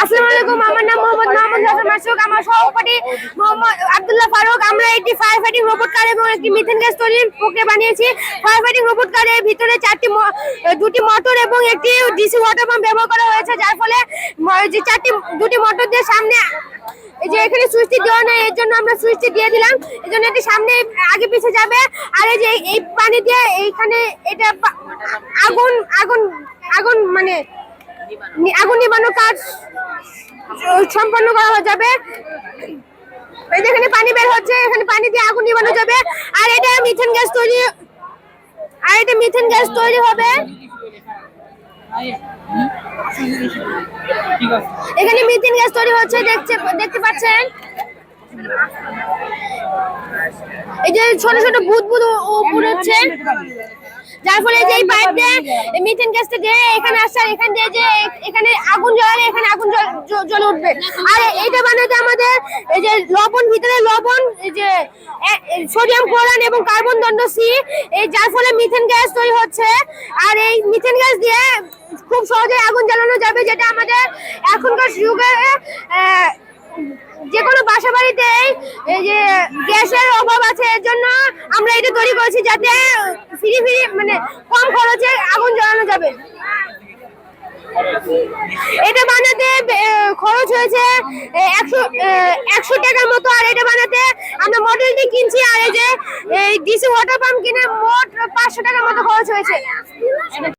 আসসালামু আলাইকুম, আমার নাম মোহাম্মদ মাহমুদ হাসান মাসুক। আমার সহপাঠী মোহাম্মদ আব্দুল্লাহ ফারুক। আমরা একটি ফায়ার ফাইটিং রোবট কার এবং একটি মিথেন গ্যাস তৈরির প্রক্রিয়া বানিয়েছি। ফায়ার ফাইটিং রোবট কারের ভিতরে চারটি দুটি মোটর এবং একটি ডিসি ওয়াটার পাম্প ব্যবহার করা হয়েছে, যার ফলে যে চারটি, দুটি মোটর দিয়ে সামনে এই যে এখানে সুইচটি দেওয়া নেই, এর জন্য আমরা সুইচটি দিয়ে দিলাম। এই জন্য এটি সামনে আগে পিছে যাবে। আর এই যে এই পানি দিয়ে এইখানে এটা আগুন আগুন আগুন মানে আগুন নিবানোর কাজ সম্পন্ন করা যাবে। এই যে এখানে পানি বের হচ্ছে, এখানে পানি দিয়ে আগুন নিবানো যাবে। আর এটা মিথেন গ্যাস তৈরি, আর এটা মিথেন গ্যাস তৈরি হবে। এখানে মিথেন গ্যাস তৈরি হচ্ছে দেখতে পাচ্ছেন? এই যে ছোট ছোট বুদ বুদ উপর হচ্ছে যার ফলে যে পাইপ দিয়ে মিথেন গ্যাসটা দিয়ে এখানে আসছে, আর এখান দিয়ে যে এখানে আগুন জ্বালালে এখানে আগুন জ্বল- জ্বলে উঠবে। আর এইটা বানাতে আমাদের এই যে লবণ, ভিতরে লবণ, এই যে সোডিয়াম ক্লোরাইড এবং কার্বন দণ্ড সি, এই যার ফলে মিথেন গ্যাস তৈরি হচ্ছে। আর এই মিথেন গ্যাস দিয়ে খুব সহজে আগুন জ্বালানো যাবে, যেটা আমাদের এখনকার যুগে যে কোনো বাসা বাড়িতে এই যে গ্যাসের অভাব আছে, এর জন্য আমরা এটা তৈরি করেছি যাতে ফ্রি ফ্রি মানে কম খরচে আগুন জ্বালানো যাবে। এটা বানাতে খরচ হয়েছে একশো একশো টাকার মতো। আর এটা বানাতে আমরা মডেলটি কিনছি, আর এই যে, এই ডিসি ওয়াটার পাম্প কিনে মোট পাঁচশো টাকার মতো খরচ হয়েছে।